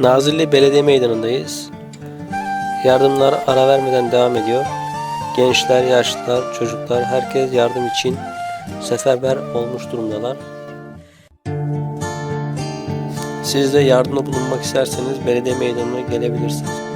Nazilli Belediye Meydanı'ndayız. Yardımlar ara vermeden devam ediyor. Gençler, yaşlılar, çocuklar herkes yardım için seferber olmuş durumdalar. Siz de yardımda bulunmak isterseniz belediye meydanına gelebilirsiniz.